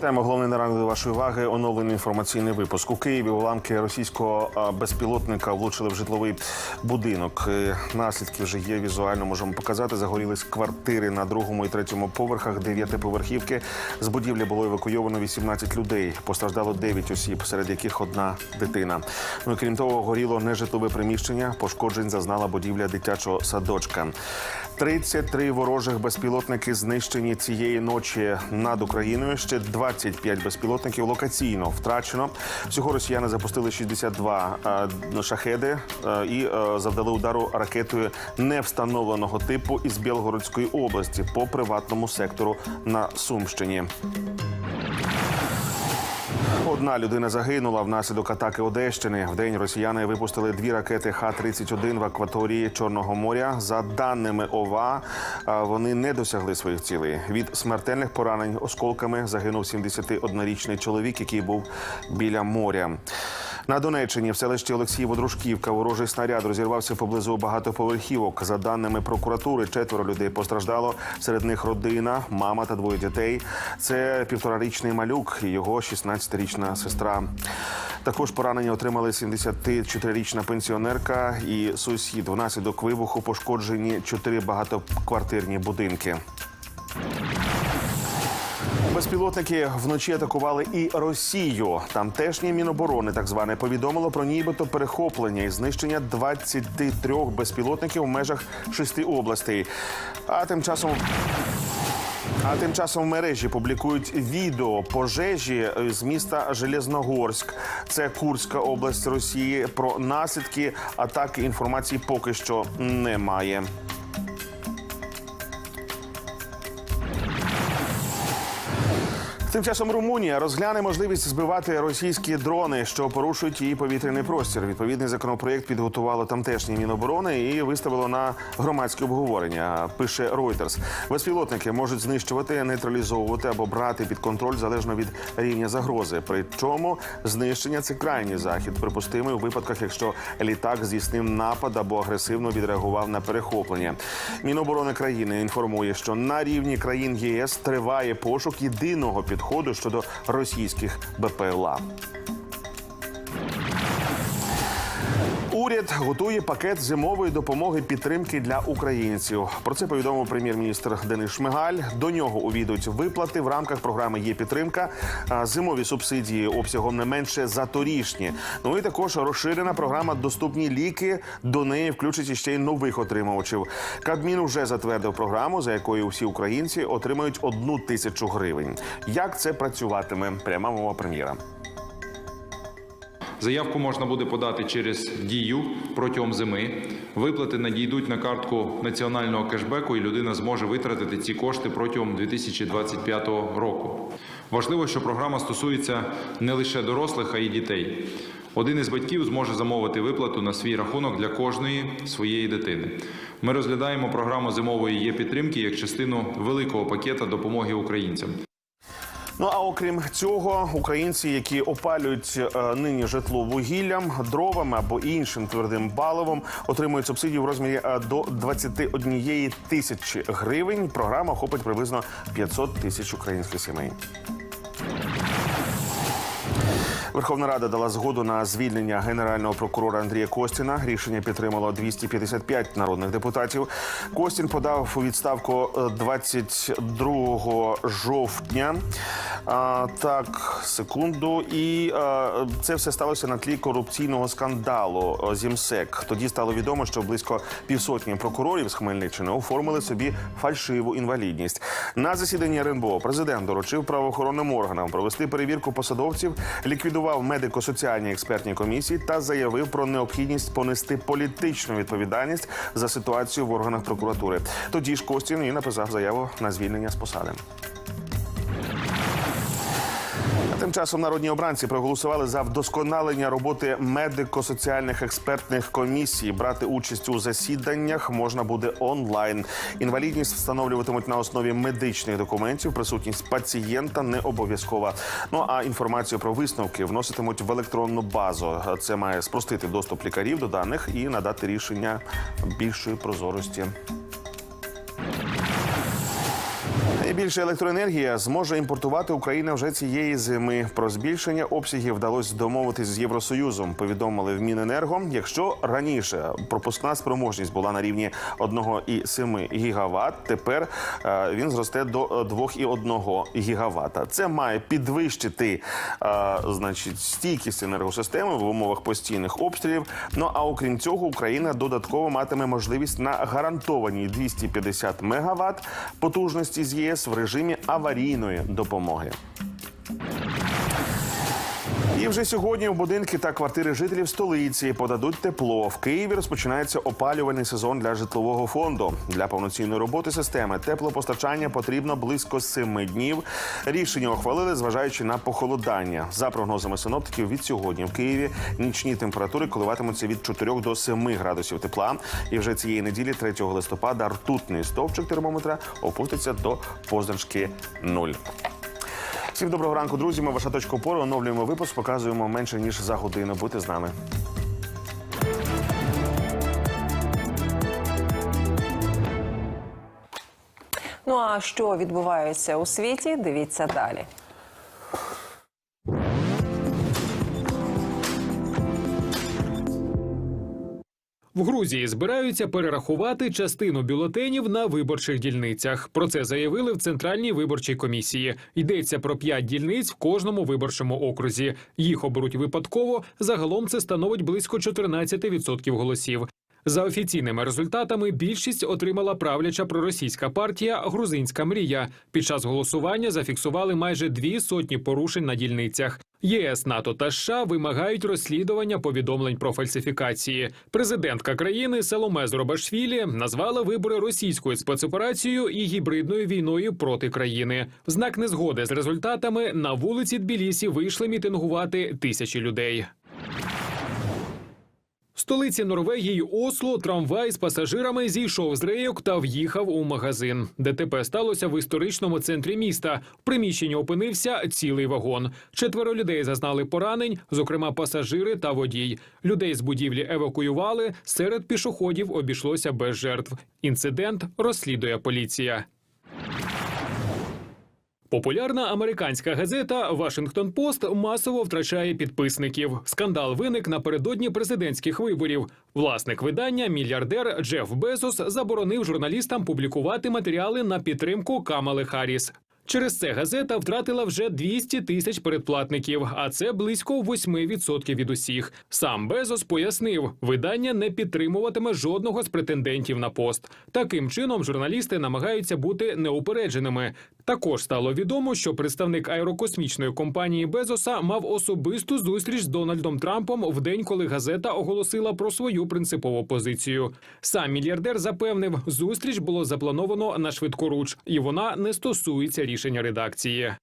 Тема головний на до вашої уваги. Оновлений інформаційний випуск у Києві. Уламки російського безпілотника влучили в житловий будинок. Е, Наслідки вже є візуально. Можемо показати. Загорілись квартири на другому і третьому поверхах дев'ятиповерхівки. З будівлі було евакуйовано 18 людей. Постраждало 9 осіб, серед яких одна дитина. Ну крім того, горіло нежитлове приміщення. Пошкоджень зазнала будівля дитячого садочка. 33 ворожих безпілотники знищені цієї ночі над Україною. Ще 25 безпілотників локаційно втрачено. Всього росіяни запустили 62 е, шахеди е, і е, завдали удару ракетою невстановленого типу із Білгородської області по приватному сектору на Сумщині. Одна людина загинула внаслідок атаки Одещини. В день росіяни випустили дві ракети Х-31 в акваторії Чорного моря. За даними ОВА, вони не досягли своїх цілей. Від смертельних поранень осколками загинув 71-річний чоловік, який був біля моря. На Донеччині в селищі Олексієво-Дружківка ворожий снаряд розірвався поблизу багатоповерхівок. За даними прокуратури, четверо людей постраждало. Серед них родина, мама та двоє дітей. Це півторарічний малюк і його 16-річна сестра. Також поранення отримали 74-річна пенсіонерка і сусід. Внаслідок вибуху пошкоджені чотири багатоквартирні будинки. Безпілотники вночі атакували і Росію. Тамтешнє міноборони, так зване, повідомило про нібито перехоплення і знищення 23 безпілотників в межах шести областей. А тим часом. А тим часом в мережі публікують відео пожежі з міста Железногорськ. Це Курська область Росії. Про наслідки атаки інформації поки що немає. Тим часом Румунія розгляне можливість збивати російські дрони, що порушують її повітряний простір. Відповідний законопроєкт підготувало тамтешнє міноборони і виставило на громадське обговорення. Пише Reuters. Безпілотники можуть знищувати, нейтралізовувати або брати під контроль залежно від рівня загрози. Причому знищення це крайній захід, припустимий у випадках, якщо літак здійснив напад або агресивно відреагував на перехоплення. Міноборони країни інформує, що на рівні країн ЄС триває пошук єдиного підходу щодо російських БПЛА. Уряд готує пакет зимової допомоги підтримки для українців. Про це повідомив прем'єр-міністр Денис Шмигаль. До нього увійдуть виплати в рамках програми Є підтримка, зимові субсидії обсягом не менше за торішні. Ну і також розширена програма Доступні ліки. До неї включать іще й нових отримувачів. Кабмін вже затвердив програму, за якою всі українці отримають одну тисячу гривень. Як це працюватиме? Пряма мова прем'єра. Заявку можна буде подати через дію протягом зими. Виплати надійдуть на картку національного кешбеку, і людина зможе витратити ці кошти протягом 2025 року. Важливо, що програма стосується не лише дорослих, а й дітей. Один із батьків зможе замовити виплату на свій рахунок для кожної своєї дитини. Ми розглядаємо програму зимової є підтримки як частину великого пакета допомоги українцям. Ну а окрім цього, українці, які опалюють е, нині житло вугіллям, дровами або іншим твердим паливом, отримують субсидію в розмірі е, до 21 тисячі гривень. Програма охопить приблизно 500 тисяч українських сімей. Верховна Рада дала згоду на звільнення генерального прокурора Андрія Костіна. Рішення підтримало 255 народних депутатів. Костін подав у відставку е, 22 жовтня. А, так, секунду, і е, це все сталося на тлі корупційного скандалу Зімсек. Тоді стало відомо, що близько півсотні прокурорів з Хмельниччини оформили собі фальшиву інвалідність. На засіданні РНБО президент доручив правоохоронним органам провести перевірку посадовців, ліквідував медико-соціальні експертні комісії та заявив про необхідність понести політичну відповідальність за ситуацію в органах прокуратури. Тоді ж Костін і написав заяву на звільнення з посади. Тим часом народні обранці проголосували за вдосконалення роботи медико-соціальних експертних комісій. Брати участь у засіданнях можна буде онлайн. Інвалідність встановлюватимуть на основі медичних документів. Присутність пацієнта не обов'язкова. Ну а інформацію про висновки вноситимуть в електронну базу. Це має спростити доступ лікарів до даних і надати рішення більшої прозорості. І Більше електроенергії зможе імпортувати Україна вже цієї зими. Про збільшення обсягів вдалося домовитись з Євросоюзом. Повідомили в Міненерго. Якщо раніше пропускна спроможність була на рівні 1,7 гігават, тепер е, він зросте до е, 2,1 гігавата. Це має підвищити е, значить стійкість енергосистеми в умовах постійних обстрілів. Ну а окрім цього, Україна додатково матиме можливість на гарантованій 250 мегаватт потужності з ЄС в режимі аварійної допомоги. І вже сьогодні в будинки та квартири жителів столиці подадуть тепло. В Києві розпочинається опалювальний сезон для житлового фонду. Для повноцінної роботи системи теплопостачання потрібно близько семи днів. Рішення ухвалили, зважаючи на похолодання. За прогнозами синоптиків, від сьогодні в Києві нічні температури коливатимуться від 4 до 7 градусів тепла. І вже цієї неділі, 3 листопада, ртутний стовпчик термометра опуститься до позначки 0. Всім доброго ранку, друзі. Ми ваша точка опору. Оновлюємо випуск, показуємо менше ніж за годину. Будьте з нами. Ну а що відбувається у світі? Дивіться далі. В Грузії збираються перерахувати частину бюлетенів на виборчих дільницях. Про це заявили в центральній виборчій комісії. Йдеться про п'ять дільниць в кожному виборчому окрузі. Їх оберуть випадково. Загалом це становить близько 14% голосів. За офіційними результатами більшість отримала правляча проросійська партія Грузинська мрія. Під час голосування зафіксували майже дві сотні порушень на дільницях. ЄС, НАТО та США вимагають розслідування повідомлень про фальсифікації. Президентка країни Саломе Зробашвілі назвала вибори російською спецоперацією і гібридною війною проти країни. В знак незгоди з результатами на вулиці Тбілісі вийшли мітингувати тисячі людей. Столиці Норвегії Осло трамвай з пасажирами зійшов з рейок та в'їхав у магазин. ДТП сталося в історичному центрі міста. В приміщенні опинився цілий вагон. Четверо людей зазнали поранень, зокрема пасажири та водій. Людей з будівлі евакуювали. Серед пішоходів обійшлося без жертв. Інцидент розслідує поліція. Популярна американська газета Вашингтон Пост масово втрачає підписників. Скандал виник напередодні президентських виборів. Власник видання, мільярдер Джеф Безос, заборонив журналістам публікувати матеріали на підтримку Камали Харріс. Через це газета втратила вже 200 тисяч передплатників, а це близько 8% від усіх. Сам Безос пояснив, видання не підтримуватиме жодного з претендентів на пост. Таким чином, журналісти намагаються бути неупередженими. Також стало відомо, що представник аерокосмічної компанії Безоса мав особисту зустріч з Дональдом Трампом в день, коли газета оголосила про свою принципову позицію. Сам мільярдер запевнив, зустріч було заплановано на швидкоруч, і вона не стосується рішення редакції.